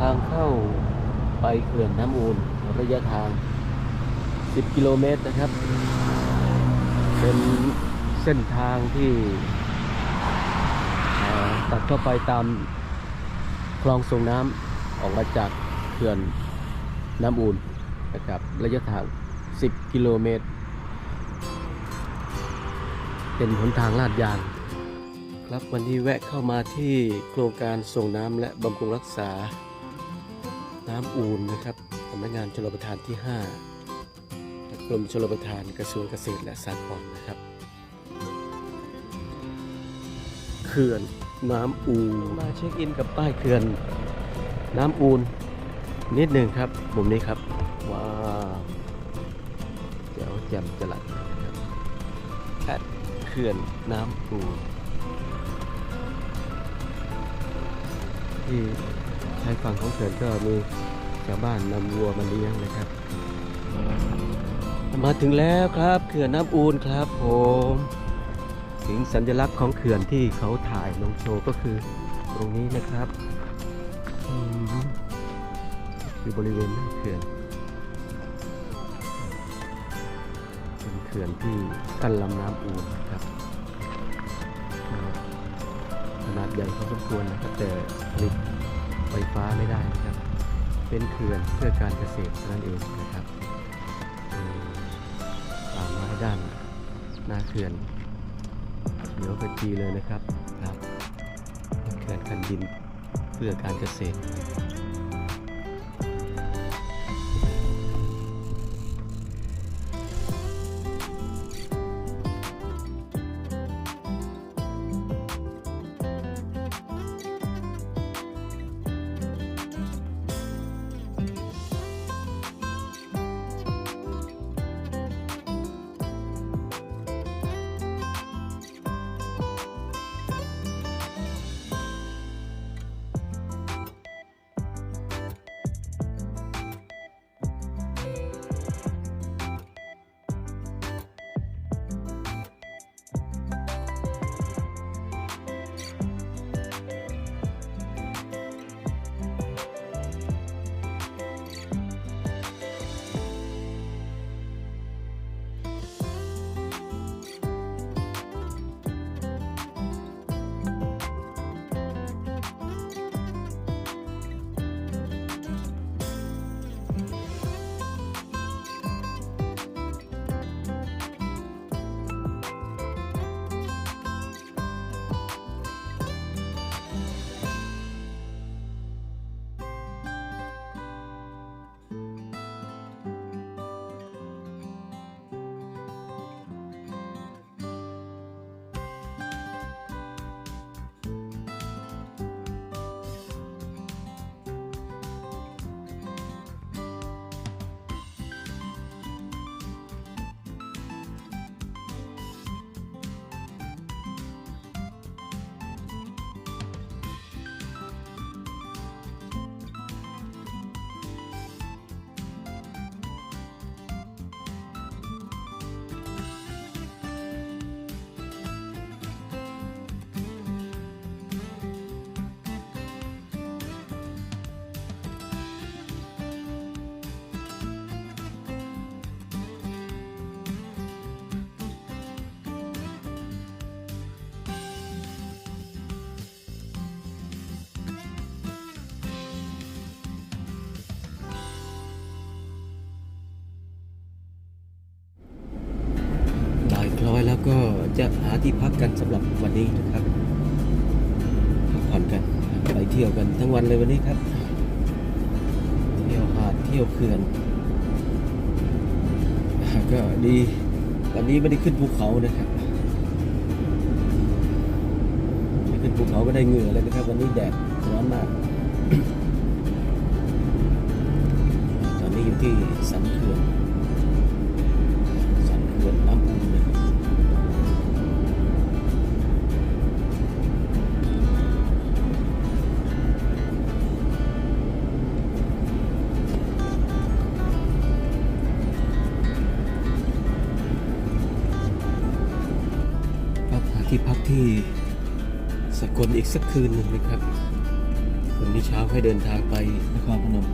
ทางเข้าไปเขื่อนน้ำอูนระยะทาง 10 กิโลเมตรนะครับ เป็นเส้นทางที่ตัดเข้าไปตามคลองส่งน้ำออกมาจากเขื่อนน้ำอูนนะครับระยะทาง 10 กิโลเมตร เป็นหนทางลาดยาง ครับวันนี้แวะเข้ามาที่โครงการส่งน้ำและบำรุงรักษา น้ำอูนนะครับสำนักงานชลประทานที่5กรมชลประทานกระทรวงเกษตรและสหกรณ์นะครับเขื่อนน้ำอูนมาเช็คอินกับป้ายเขื่อน น้ำอูนนิดหนึ่งครับมุมนี้ครับว้าวเดี๋ยวแจมจะครับแอดเขื่อนน้ำอูนที่ ชายฝั่งของเขื่อนก็มีชาวบ้านนำวัวมาเลี้ยงนะครับ มาถึงแล้วครับเขื่อนน้ำอูนครับผมสิ่งสัญลักษณ์ของเขื่อนที่เขาถ่ายลงโชว์ก็คือตรงนี้นะครับมคือบริเวณหน้าเขื่อนเป็นเขื่อนที่กั้นลำน้ำอูนนะครับขนาดใหญ่พอสมควรนะครับแต่ผลิต ไฟฟ้าไม่ได้นะครับ เป็นเขื่อนเพื่อการเกษตรนั่นเองนะครับป่าไม้ด้านหน้าเขื่อนเขียวขจีเลยนะครับครับเป็นเขื่อนคันดินเพื่อการเกษตร จะหาที่พักกันสำหรับวันนี้นะครับพักผ่อนกันไปเที่ยวกันทั้งวันเลยวันนี้ครับ เที่ยวหาดเที่ยวเขื่อนก็ดีวันนี้ไม่ได้ขึ้นภูเขานะครับไม่ขึ้นภูเขาก็ได้เหงื่อเลยนะครับ วันนี้แดดร้อนมาก ตอนนี้อยู่ที่สันเขื่อนสันเขื่อนน้ำ ที่พักที่สกลอีกสักคืนหนึ่งนะครับวันนี้นี้เช้าให้เดินทางไปนครพนม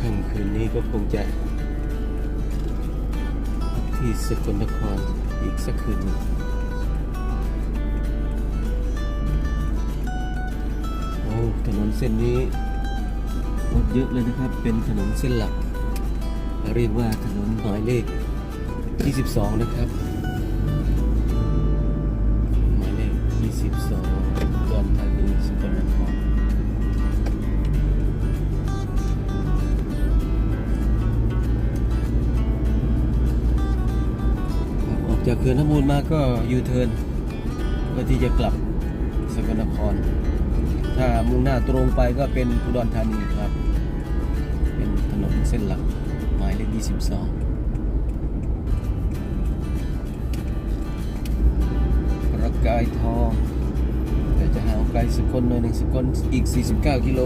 ค่ำคืนนี้ก็คงจะพักที่สกลนครอีกสักคืนหนึ่งโอ้ถนนเส้นนี้รถเยอะเลยนะครับ เป็นถนนเส้นหลัก เรียกว่าถนนหมายเลข 22 นะครับ เขื่อนน้ำมูลมาก็ยูเทิร์นเพื่อที่จะกลับสกลนคร ถ้ามุ่งหน้าตรงไปก็เป็นอุดรธานีครับ เป็นถนนเส้นหลักหมายเลข 22 ประกายทอง แต่จะห่างไกลสกลหน่อยหนึ่งสกลอีก 49 กิโล